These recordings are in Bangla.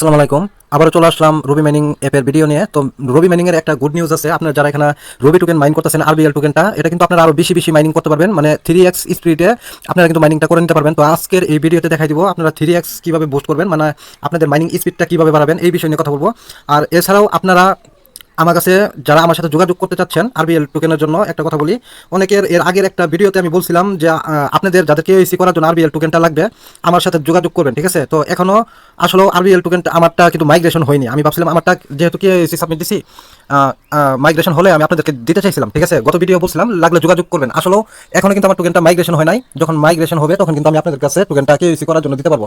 আসসালামু আলাইকুম। আবারও চলে আসলাম রবি মাইনিং অ্যাপের ভিডিও নিয়ে। তো রবি মাইনিং এর একটা গুড নিউজ আছে। আপনার যারা এখানে রবি টোকেন মাইন করতেছেন আরবিএল টোকেনটা এটা কিন্তু আপনারা আরও বেশি বেশি মাইনিং করতে পারবেন। মানে থ্রি এক্স স্পিডে আপনারা কিন্তু মাইনিংটা করে নিতে পারবেন। তো আজকের এই ভিডিওতে দেখাই দিব আপনারা থ্রি এক্স কীভাবে বুস্ট করবেন। মানে আপনাদের মাইনিং স্পিডটা কীভাবে বাড়াবেন, এই বিষয় নিয়ে কথা বলব। আর এছাড়াও আপনারা আমার কাছে যারা আমার সাথে যোগাযোগ করতে চাচ্ছেন আরবিএল টোকেনের জন্য একটা কথা বলি, অনেকের এর আগের একটা ভিডিওতে আমি বলছিলাম যে আপনাদের যাদের কেওয়াইসি করার জন্য আরবিএল টোকেনটা লাগবে, আমার সাথে যোগাযোগ করবেন, ঠিক আছে? তো এখনও আসলে আরবিএল টোকেনটা আমারটা কিন্তু মাইগ্রেশন হয়নি। আমি ভাবছিলাম আমারটা যেহেতু কেওয়াইসি সাবমিট দিছি মাইগ্রেশন হলে আমি আপনাদেরকে দিতে চাইছিলাম, ঠিক আছে? গত ভিডিও বলছিলাম, লাগলে যোগাযোগ করবেন। আসলেও এখনও কিন্তু আমার টোকেনটা মাইগ্রেশন হয় নাই। যখন মাইগ্রেশন হবে, তখন কিন্তু আমি আপনাদের কাছে টোকেনটা কেওয়াইসি করার জন্য দিতে পারব।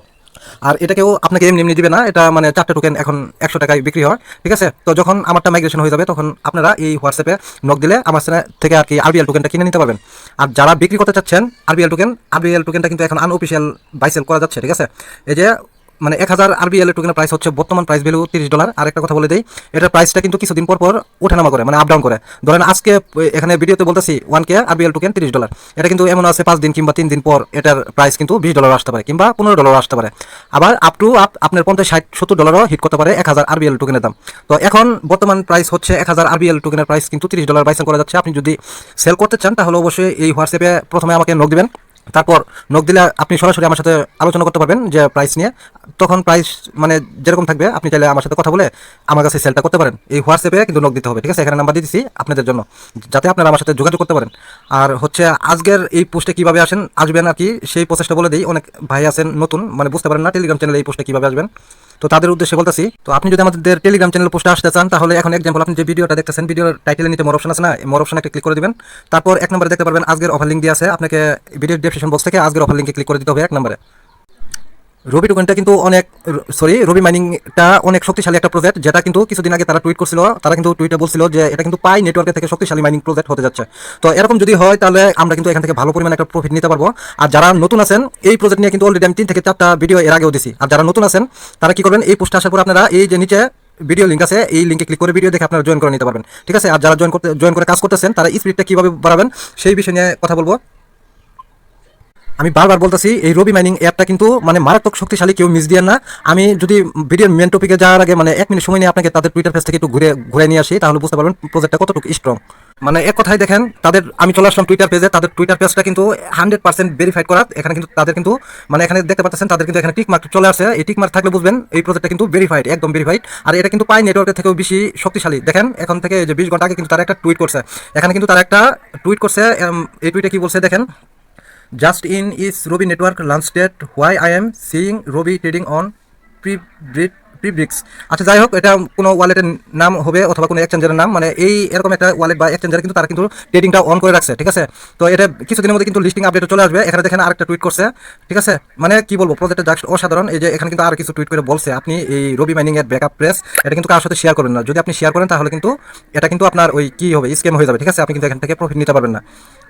আর এটাকেও আপনাকে এমনি এমনি দিবে না। এটা মানে চারটে টোকেন এখন একশো টাকায় বিক্রি হয়, ঠিক আছে? তো যখন আমারটা মাইগ্রেশন হয়ে যাবে, তখন আপনারা এই হোয়াটসঅ্যাপে নক দিলে আমার থেকে আর কি আরবিএল টোকেনটা কিনে নিতে পারবেন। আর যারা বিক্রি করতে চাচ্ছেন আরবিএল টোকেন আরবিএল টোকেনটা কিন্তু এখন আনঅফিসিয়াল বাইসেল করা যাচ্ছে, ঠিক আছে? এই যে মানে এক হাজার আরবিএল টোকেনের প্রাইস হচ্ছে বর্তমান প্রাইস ভ্যালু তিরিশ ডলার আর একটা কথা বলে দেই, এটার প্রাইসটা কিন্তু কিছুদিন পর পর ওঠানামা করে মানে আপ ডাউন করে। ধরেন আজকে এখানে ভিডিওতে বলতেছি ওয়ান কে আরবিএল টোকেন তিরিশ ডলার এটা কিন্তু এমন আছে পাঁচ দিন কিংবা তিন দিন পর এটার প্রাইস কিন্তু বিশ ডলার আসতে পারে কিংবা পনেরো ডলার আসতে পারে। আবার আপ টু আপ আপনার পঞ্চাশ, ষাট, সত্তর ডলারও হিট করতে পারে এক হাজার আরবিএল টোকেনের দাম। তো এখন বর্তমান প্রাইস হচ্ছে এক হাজার আরবিএল টোকেনের প্রাইস কিন্তু তিরিশ ডলার বাইসেল করা যাচ্ছে। আপনি যদি সেল করতে চান তাহলে অবশ্যই এই হোয়াটসঅ্যাপে প্রথমে আমাকে নক দিবেন। তারপর নখ দিলে আপনি সরাসরি আমার সাথে আলোচনা করতে পারবেন যে প্রাইস নিয়ে। তখন প্রাইস মানে যেরকম থাকবে, আপনি চাইলে আমার সাথে কথা বলে আমার কাছে সেলটা করতে পারেন। এই হোয়াটসঅ্যাপে কিন্তু নখ দিতে হবে, ঠিক আছে? এখানে নাম্বার দিতেছি আপনাদের জন্য, যাতে আপনারা আমার সাথে যোগাযোগ করতে পারেন। আর হচ্ছে আজকের এই পোস্টে কীভাবে আসেন, আসবেন আর কি, সেই প্রসেসটা বলে দিই। অনেক ভাই আছেন নতুন মানে বুঝতে পারেন না টেলিগ্রাম চ্যানেলে এই পোস্টে কীভাবে আসবেন। তো তাদের উদ্দেশ্যে বলতেছি, তো আপনি যদি আমাদের টেলিগ্রাম চ্যানেল পোস্টে আসতে চান, তাহলে এখন এক্সাম্পল আপনি যে ভিডিওটা দেখতেছেন ভিডিওর টাইটেলে নিচে মোর অপশন আছে না মোর অপশন একটা ক্লিক করে দিবেন। তারপর এক নম্বরে দেখতে পারবেন, আজকের অফার লিঙ্ক দিয়ে আছে, আপনাকে ভিডিও ডিসক্রিপশন বক্স থেকে আজকের অফার লিঙ্কে ক্লিক করে দিতে হবে এক নম্বরে রবি টোকেনটা কিন্তু অনেক সরি রবি মাইনিংটা অনেক শক্তিশালী একটা প্রজেক্ট যেটা কিন্তু কিছুদিন আগে তারা টুইট করছিল, তারা কিন্তু টুইটে বলছিল যে এটা কিন্তু পাই নেটওয়ার্কের থেকে শক্তিশালী মাইনিং প্রজেক্ট হতে যাচ্ছে। তো এরকম যদি হয়, তাহলে আমরা কিন্তু এখান থেকে ভালো পরিমাণে একটা প্রফিট নিতে পারব। আর যারা নতুন আছেন, এই প্রজেক্ট নিয়ে কিন্তু অলরেডি আমি তিন থেকে চারটা ভিডিও এর আগেও দিছি। আর যারা নতুন আছেন, তারা কি করবেন, এই পোস্টে আসার পর আপনারা এই যে নিচে ভিডিও লিঙ্ক আছে, এই লিঙ্কে ক্লিক করে ভিডিও দেখে আপনারা জয়েন করে নিতে পারবেন। ঠিক আছে? আর যারা জয়েন করতে জয়েন করে কাজ করতেছেন, তারা স্পিডটা কীভাবে বাড়াবেন, সেই বিষয় নিয়ে কথা বলব। আমি বারবার বলতেছি, এই রবি মাইনিং অ্যাপটা কিন্তু মানে মারাত্মক শক্তিশালী, কেউ মিস দিয়ে না। আমি যদি ভিডিওর মেন টপিকে যাওয়ার আগে মানে এক মিনিট সময় নিয়ে আপনাকে তাদের টুইটার পেজ থেকে একটু ঘুরে ঘুরে নিয়ে আসি, তাহলে বুঝতে পারবেন প্রজেক্টটা কতটুকু স্ট্রং মানে এক কথাই দেখেন, তাদের, আমি চলে আসলাম টুইটার পেজে তাদের টুইটার পেজটা কিন্তু হান্ড্রেড পার্সেন্ট ভেরিফাইড করা, এখানে কিন্তু তাদের কিন্তু মানে এখানে দেখতে পাচ্ছেন, তাদের কিন্তু এখানে টিক মার্ক চলে আসছে এই টিক মার্ক থাকলে বুঝবেন, এই প্রজেক্টটা কিন্তু ভেরিফাইড একদম ভেরিফাইড আর এটা কিন্তু পাই নেটওয়ার্কের থেকেও বেশি শক্তিশালী। দেখেন, এখন থেকে যে বিশ ঘণ্টা আগে কিন্তু তারা একটা টুইট করছে। এখানে কিন্তু তারা একটা টুইট করছে এই টুইটে কি বলছে দেখেন Just in is Robi network launch date. Why I am seeing Robi trading on pre প্রিব্রিক্স আচ্ছা যাই হোক, এটা কোনো ওয়ালেটের নাম হবে অথবা কোনো এক্সচেঞ্জের নাম মানে এই এরকম একটা ওয়ালেট বা এক্সচেঞ্জার কিন্তু তারা কিন্তু ট্রেডিংটা অন করে রাখছে, ঠিক আছে? তো এটা কিছুদিনের মধ্যে কিন্তু লিস্টিং আপডেট চলে আসবে। এখানে দেখেন আরেকটা টুইট করছে, ঠিক আছে? মানে কি বলব প্রজেক্টটা জাস্ট অসাধারণ। এই যে এখানে কিন্তু আর কিছু টুইট করে বলছে আপনি এই রবি মাইনিং এর ব্যাকআপ প্রেস এটা কিন্তু কারোর সাথে শেয়ার করবেন না। যদি আপনি শেয়ার করেন, তাহলে কিন্তু এটা কিন্তু আপনার ওই কি হবে স্ক্যাম হয়ে যাবে, ঠিক আছে? আপনি কিন্তু এখান থেকে প্রফিট নিতে পারবেন না।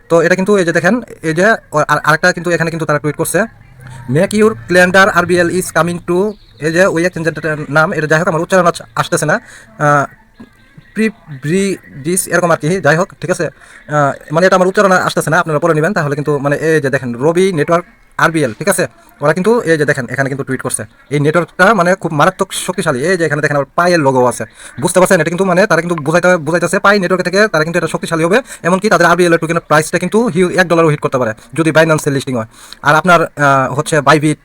তো এটা কিন্তু এই যে দেখেন, এই যে আর আরেকটা কিন্তু এখানে কিন্তু তারা টুইট করছে make your calendar RBL is coming to এই যে ওই এক্সচেঞ্জের নাম, এটা যাই হোক, আমার উচ্চারণ আসতেছে না। প্রি ব্রি ডিস এরকম আর কি, যাই হোক, ঠিক আছে। মানে এটা আমার উচ্চারণ আসতেছে না, আপনারা পড়ে নেবেন, তাহলে কিন্তু মানে এই যে দেখেন রবি নেটওয়ার্ক আরবিএল, ঠিক আছে? ওরা কিন্তু এই যে দেখেন, এখানে কিন্তু টুইট করছে। এই নেটওয়ার্কটা মানে খুব মারাত্মক শক্তিশালী। এই যে এখানে দেখেন পায়ের লোগো আছে। বুঝতে পারছেন? এটা কিন্তু মানে তারা কিন্তু বুঝাইতে, বুঝাইতেছে পাই নেটওয়ার্ক থেকে তারা কিন্তু এটা শক্তিশালী হবে। এমনকি তাদের আরবিএল টোকেনের প্রাইসটা কিন্তু এক ডলারও হিট করতে পারে, যদি বাইন্যান্সের লিস্টিং হয়। আর আপনার হচ্ছে Bybit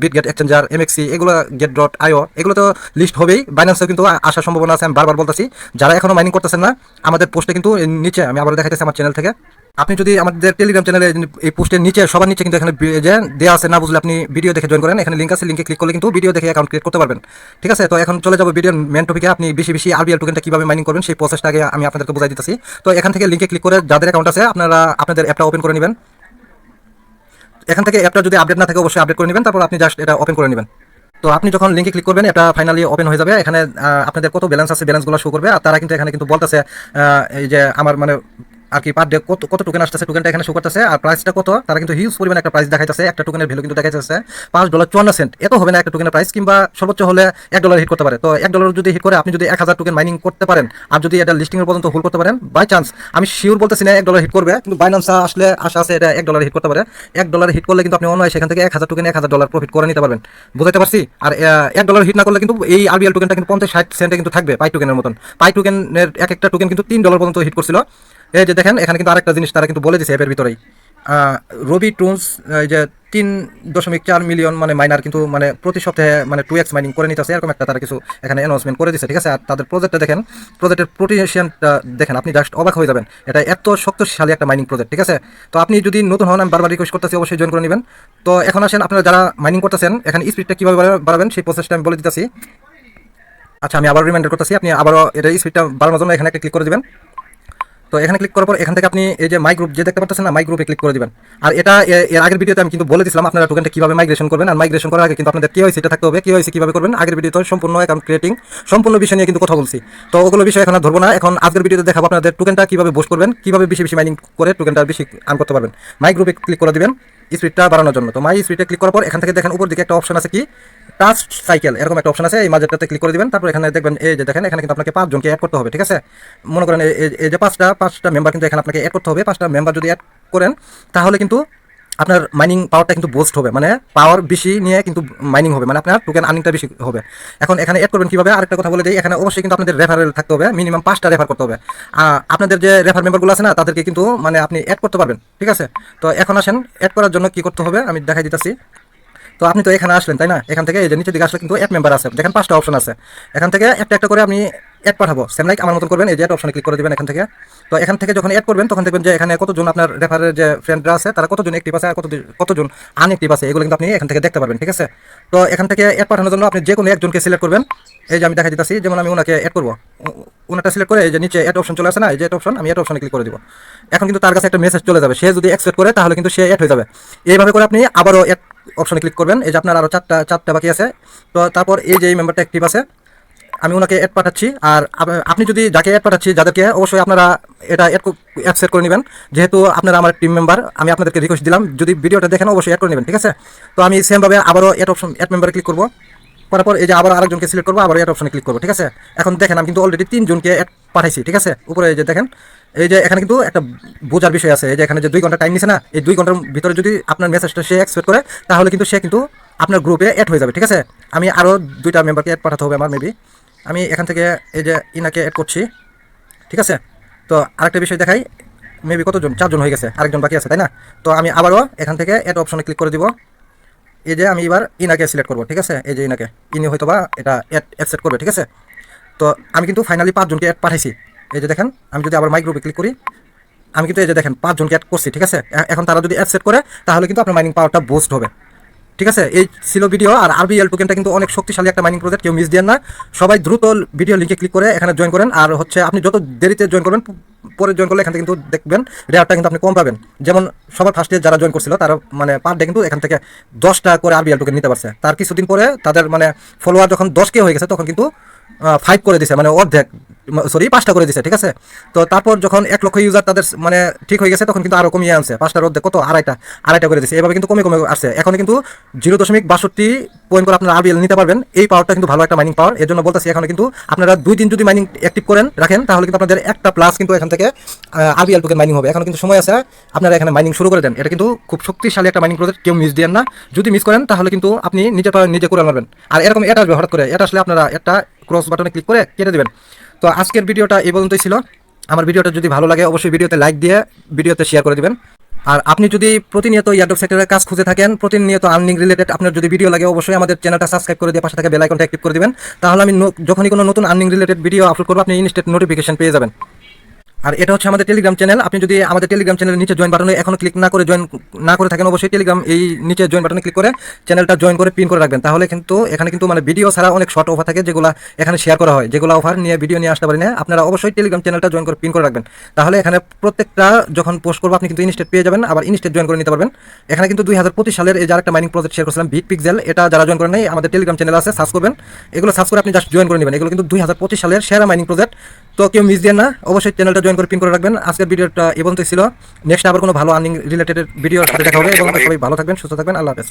Bitget exchanger MEXC এগুলো গেট ডট আইও এগুলো তো লিস্ট হবেই। বাইন্যান্সেও কিন্তু আসার সম্ভাবনা আছে, আমি বারবার বলতেছি। যারা এখনও মাইনিং করতেছেন না, আমাদের পোস্টে কিন্তু নিচে, আমি আবার দেখাইতেছি আমার চ্যানেল থেকে। আপনি যদি আমাদের টেলিগ্রাম চ্যানেলে এই পোস্টের নিচে, সবার নিচে কিন্তু এখানে যে দেওয়া আছে, না বুঝলে আপনি ভিডিও দেখে জয়েন করেন, এখানে লিঙ্ক আছে লিঙ্কে ক্লিক করলে কিন্তু ভিডিও দেখে অ্যাকাউন্ট ক্রিয়েট করতে পারবেন। ঠিক আছে? তো এখন চলে যাব ভিডিওর মেন টপিকে আপনি বেশি বেশি আরবিএল টোকেনটা কীভাবে মাইনিং করবেন, সেই প্রসেসটা আগে আমি আপনাদেরকে বুঝাই দিতেছি। তো এখান থেকে লিঙ্কে ক্লিক করে যাদের অ্যাকাউন্ট আছে, আপনারা আপনাদের অ্যাপটা ওপেন করে নেবেন। এখান থেকে অ্যাপটা যদি আপডেট না থাকে, অবশ্যই আপডেট করে নেবেন। তারপর আপনি জাস্ট এটা ওপেন করে নেবেন। তো আপনি যখন লিঙ্কে ক্লিক করবেন, এটা ফাইনালি ওপেন হয়ে যাবে। এখানে আপনাদের কত ব্যালেন্স আছে ব্যালেন্সগুলো শো করবে। আর তারা কিন্তু এখানে কিন্তু বলতেছে এই যে আমার মানে আর কি পার ডে কত কত টোকেন আসতেছে টোকেনটা এখানে শো করতেছে, আর প্রাইসটা কত, তারা কিন্তু হিউজ পরিমাণে একটা প্রাইস দেখাইতেছে, একটা টোকেনের ভ্যালু কিন্তু দেখাইতেছে, পাঁচ ডলার চুয়ান্ন সেন্ট এত হবে না একটা টোকেনের প্রাইস কিংবা সর্বোচ্চ হলে এক ডলার হিট করতে পারে। তো এক ডলার যদি হিট করে, আপনি যদি এক হাজার টোকেন মাইনিং করতে পারেন, আর যদি এটা লিস্টিং এর পর্যন্ত হোল্ড করতে পারেন বাই চান্স আমি শিওর বলতেছি না এক ডলার হিট করবে, কিন্তু বাইনান্স আসলে আশা আছে এটা এক ডলার হিট করতে পারে। এক ডলার হিট করলে কিন্তু আপনি অন্য সেখান থেকে এক হাজার টোকেন এক হাজার ডলার প্রফিট করে নিতে পারবেন। বুঝতে পারছি? আর এক ডলার হিট না করলে কিন্তু এই আরবিএল টোকেনটা কিন্তু পঞ্চাশ ষাট সেন্টে কিন্তু থাকবে পাই টোকেনের মতন। পাই টোকেনের এক একটা টোকেন কিন্তু তিন ডলার পর্যন্ত হিট করছিল। এই যে দেখেন, এখানে কিন্তু আরেকটা জিনিস তারা কিন্তু বলে দিছে অ্যাপের ভিতরেই। রবি টুনস এই যে তিন দশমিক চার মিলিয়ন মানে মাইনার কিন্তু মানে প্রতি সপ্তাহে মানে টু এক্স মাইনিং করে নিতেছে, এরকম একটা তারা কিছু এখানে অ্যানাউন্সমেন্ট করে দিচ্ছে ঠিক আছে? আর তাদের প্রজেক্টটা দেখেন প্রজেক্টের প্রোটিশিয়ানটা দেখেন, আপনি জাস্ট অবাক হয়ে যাবেন। এটা এত শক্তিশালী একটা মাইনিং প্রজেক্ট ঠিক আছে? তো আপনি যদি নতুন হন, আমি বারবার রিকোয়েস্ট করতেছি, অবশ্যই জয়েন করে নেবেন। তো এখন আসেন, আপনারা যারা মাইনিং করতেছেন, এখানে স্পিডটা কীভাবে বাড়াবেন, সেই প্রসেসটা আমি বলে দিতেছি। আচ্ছা আমি আবার রিমাইন্ডার করতেছি, আপনি আবারও এটা স্পিডটা বাড়ানোর জন্য এখানে একটা ক্লিক করে দিবেন। তো এখানে ক্লিক করার পর এখান থেকে আপনি এই যে মাই গ্রুপ যে দেখতে পাচ্ছেন না মাই গ্রুপে ক্লিক করে দিবেন। আর এটা এর আগের ভিডিওতে আমি কিন্তু বলে দিয়েছিলাম আপনারা টোকেনটা কীভাবে মাইগ্রেশন করবেন, আর মাইগ্রেশন করার আগে কিন্তু আপনাদের কি হয়েছে এটা থাকতে হবে। কি হয়েছে কীভাবে করবেন, আগের ভিডিওতে সম্পূর্ণ অ্যাকাউন্ট ক্রিয়েটিং সম্পূর্ণ বিষয় নিয়ে কিন্তু কথা বলছি। তো ওগুলো বিষয় এখন ধরবো না। এখন আজকের ভিডিওতে দেখাবো আপনাদের টোকেনটা কীভাবে বস করবেন, কীভাবে বেশি বেশি মাইনিং করে টোকেনটা বেশি আর্ন করতে পারবেন। মাই গ্রুপে ক্লিক করে দিবেন স্পিডটা বাড়ানোর জন্য। তো মাই স্পিডে ক্লিক করার পর এখান থেকে দেখেন উপর দিকে একটা অপশন আছে কি? টাচ সাইকেল, এরকম একটা অপশন আছে, এই মাঝেরটাতে ক্লিক করে দিবেন, তারপর এখানে দেখবেন এই যে দেখেন, এখানে কিন্তু আপনাকে পাঁচজনকে অ্যাড করতে হবে, ঠিক আছে? মনে করেন এই যে পাঁচটা পাঁচটা মেম্বার কিন্তু এখানে আপনাকে অ্যাড করতে হবে, পাঁচটা মেম্বার যদি অ্যাড করেন, তাহলে কিন্তু আপনার মাইনিং পাওয়ারটা কিন্তু বোস্ট হবে মানে পাওয়ার বেশি নিয়ে কিন্তু মাইনিং হবে মানে আপনার টোকেন আর্নিংটা বেশি হবে। এখন এখানে অ্যাড করবেন কীভাবে? আরেকটা কথা বলে দিই, এখানে অবশ্যই কিন্তু আপনাদের রেফারেল থাকতে হবে মিনিমাম পাঁচটা রেফার করতে হবে। আপনাদের যে রেফার মেম্বারগুলো আছে না, তাদেরকে কিন্তু মানে আপনি অ্যাড করতে পারবেন, ঠিক আছে? তো এখন আসেন অ্যাড করার জন্য কি করতে হবে? আমি দেখাই দিতেছি। তো আপনি তো এখানে আসলেন, তাই না? এখান থেকে এই যে নিচের দিকে আসলে কিন্তু এক মেম্বার আছে, দেখেন পাঁচটা অপশন আছে। এখান থেকে একটা একটা করে আপনি অ্যাড পাঠাবো। সেম লাইক আমার মতন করবেন, এই যে অপশনে ক্লিক করে দেবেন এখান থেকে। তো এখান থেকে যখন অ্যাড করবেন, তখন দেখবেন যে এখানে কতজন আপনার রেফারের যে ফ্রেন্ডরা আছে, তারা কতজন অ্যাক্টিভ আছে আর কত কতজন আনএক্টিভ আছে, এগুলো কিন্তু আপনি এখান থেকে দেখতে পারবেন, ঠিক আছে? তো এখান থেকে অ্যাড পাঠানোর জন্য আপনি যে কোনো একজনকে সিলেক্ট করবেন। এই যে আমি দেখা দিতেছি, যেমন আমি ওনাকে অ্যাড করব। ওনাটা সিলেক্ট করে এই যে নিচে অ্যাড অপশন চলে আসে না, এই যে অ্যাড অপশন আমি অ্যাড অপশনে ক্লিক করে দিব। এখন কিন্তু তার কাছে একটা মেসেজ চলে যাবে। সে যদি অ্যাকসেপ্ট করে, তাহলে কিন্তু সে অ্যাড হয়ে যাবে। এইভাবে করে আপনি আবারও অ্যাড অপশনে ক্লিক করবেন। এই যে আপনার আরও চারটা চারটা বাকি আছে। তো তারপর এই যে এই মেম্বারটা অ্যাক্টিভ আছে, আমি ওনাকে অ্যাড পাঠাচ্ছি। আর আপনি যদি যাকে অ্যাড পাঠাচ্ছি, যাদেরকে অবশ্যই আপনারা এটা অ্যাড অ্যাকসেপ্ট করে নেবেন। যেহেতু আপনারা আমার টিম মেম্বার আমি আপনাদেরকে রিকোয়েস্ট দিলাম। যদি ভিডিওটা দেখেন, অবশ্যই অ্যাড করে নেবেন, ঠিক আছে? তো আমি সেমভাবে আবারও অ্যাড অপশন অ্যাড মেম্বারে ক্লিক করব। করার পর এই যে আবার আরেকজনকে সিলেক্ট করব, আবার অ্যাড অপশনে ক্লিক করব, ঠিক আছে? এখন দেখেন, আমি কিন্তু অলরেডি তিনজনকে অ্যাড পাঠাইছি, ঠিক আছে? উপরে এই যে দেখেন, এই যে এখানে কিন্তু একটা বোঝার বিষয় আছে। এই যে এখানে যে দুই ঘণ্টা টাইম নিছে না, এই দুই ঘণ্টার ভিতরে যদি আপনার মেসেজটা সে এক্সপেক্ট করে, তাহলে কিন্তু সে কিন্তু আপনার গ্রুপে অ্যাড হয়ে যাবে, ঠিক আছে? আমি আরও দুইটা মেম্বারকে অ্যাড পাঠাতে হবে আমার মেবি আমি এখান থেকে এই যে ইনাকে অ্যাড করছি, ঠিক আছে? তো আরেকটা বিষয় দেখাই মেবি কতজন? চারজন হয়ে গেছে, আরেকজন বাকি আছে, তাই না? তো আমি আবারও এখান থেকে অ্যাড অপশনে ক্লিক করে দিব। এই যে আমি এবার ইনাকে সিলেক্ট করব, ঠিক আছে? এই যে ইনাকে, ইনি হয়তো বা এটা অ্যাড অ্যাকসেপ্ট করবে, ঠিক আছে? তো আমি কিন্তু ফাইনালি পাঁচজনকে অ্যাড পাঠাইছি। এই যে দেখেন, আমি যদি আবার মাই গ্রুপে ক্লিক করি, আমি কিন্তু এই যে দেখেন পাঁচজনকে অ্যাড করছি, ঠিক আছে? এখন তারা যদি অ্যাকসেপ্ট করে, তাহলে কিন্তু আপনার মাইনিং পাওয়ারটা বুস্ট হবে। ঠিক আছে? এই ছিল ভিডিও আর আরবিএল টোকেনটা কিন্তু অনেক শক্তিশালী একটা মাইনিং প্রজেক্ট কেউ মিস দিয়ে না। সবাই দ্রুত ভিডিও লিঙ্কে ক্লিক করে এখানে জয়েন করেন। আর হচ্ছে আপনি যত দেরিতে জয়েন করবেন পরে জয়েন করলে এখান থেকে কিন্তু দেখবেন রেয়ারটা কিন্তু আপনি কম পাবেন। যেমন সবার ফার্স্টে যারা জয়েন করছিল, তারা মানে পার ডে কিন্তু এখান থেকে দশটা করে আরবিএল টোকেন নিতে পারছে। তার কিছুদিন পরে তাদের মানে ফলোয়ার যখন দশ কে হয়ে গেছে, তখন কিন্তু ফাইভ করে দিছে মানে অর্ধেক সরি পাঁচটা করে দিছে, ঠিক আছে? তো তারপর যখন এক লক্ষ ইউজার তাদের মানে ঠিক হয়ে গেছে, তখন কিন্তু আরও কমিয়ে আনছে পাঁচটার অর্ধেক, কত? আড়াইটা আড়াইটা করে দিছে। এভাবে কিন্তু কমে কমে আসছে। এখন কিন্তু জিরো দশমিক বাষট্টি পয়েন্ট করে আপনারা আরবিএল নিতে পারবেন। এই পাওয়ারটা কিন্তু ভালো একটা মাইনিং পাওয়ার এর জন্য বলতেছি এখন কিন্তু আপনারা দুই দিন যদি মাইনিং অ্যাক্টিভ করেন, রাখেন, তাহলে কিন্তু আপনাদের একটা প্লাস কিন্তু এখান থেকে আরবিএল টোকেন মাইনিং হবে। এখন কিন্তু সময় আছে। আপনারা এখানে মাইনিং শুরু করে দেন। এটা কিন্তু খুব শক্তিশালী একটা মাইনিং প্রজেক্ট কেউ মিস দেন না। যদি মিস করেন, তাহলে কিন্তু আপনি পায়ে নিজে করে মারবেন। আর এরকম এটা আসবে, হঠাৎ করে। এটা আসলে আপনারা একটা ক্রস বাটনে ক্লিক করে কেটে দেবেন। তো আজকের ভিডিওটা এই পর্যন্তই ছিল। আমার ভিডিওটা যদি ভালো লাগে, অবশ্যই ভিডিওতে লাইক দিয়ে ভিডিওতে শেয়ার করে দিবেন। আর আপনি যদি প্রতিনিয়ত ইয়ারডপ সেক্টরের কাজ খুঁজে থাকেন, প্রতিনিয়ত আর্নিং রিলেটেড আপনার যদি ভিডিও লাগে, অবশ্যই আমাদের চ্যানেলটা সাবস্ক্রাইব করে দিয়ে পাশে থাকা বেল আইকনটা অ্যাক্টিভ করে দিবেন। তাহলে আমি যখনই কোনো নতুন আর্নিং রিলেটেড ভিডিও আপলোড করব, আপনি ইনস্টেন্ট নোটিফিকেশন পেয়ে যাবেন। আর এটা হচ্ছে আমাদের টেলিগ্রাম চ্যানেল আপনি যদি আমাদের টেলিগ্রাম চ্যানেলের নিচে জয়েন বাটনে এখনও ক্লিক না করে জয়েন না করে থাকেন, অবশ্যই টেলিগ্রাম এই নিচে জয়েন বাটনে ক্লিক করে চ্যানেলটা জয়েন করে পিন করে রাখবেন। তাহলে কিন্তু এখানে কিন্তু মানে ভিডিও ছাড়া অনেক শর্ট অফার থাকে যেগুলো এখানে শেয়ার করা হয়। যেগুলো অফার নিয়ে ভিডিও নিয়ে আসতে পারি না। আপনারা অবশ্যই টেলিগ্রাম চ্যানেলটা জয়েন করে পিন করে রাখবেন। তাহলে এখানে প্রত্যেকটা যখন পোস্ট করব, আপনি কিন্তু ইনস্টেট পেয়ে যাবেন। আবার ইনস্টেট জয়েন করে নিতে পারবেন। এখানে কিন্তু দুই হাজার পঁচিশ সালের এই যার একটা মাইনিং প্রজেক্ট শেয়ার করছিলাম বিগ পিক্সেল এটা যারা জয়েন করেন নাই, আমাদের টেলিগ্রাম চ্যানেল আছে সার্চ করবেন। এগুলো সার্চ করে আপনি জাস্ট জয়েন করে নেবেন। এগুলো কিন্তু দুই হাজার পঁচিশ সালের সেরা মাইনিং প্রজেক্ট তো কেউ মিস দিয়ে না, অবশ্যই চ্যানেলটা জয়েন করে পিন করে রাখবেন। আজকের ভিডিওটা এবং ছিল। নেক্সট আবার কোনো ভালো আর্নিং রিলেটেড ভিডিও সাথে দেখা হবে। এবং সবাই ভালো থাকবেন, সুস্থ থাকবেন। আল্লাহ হাফেজ।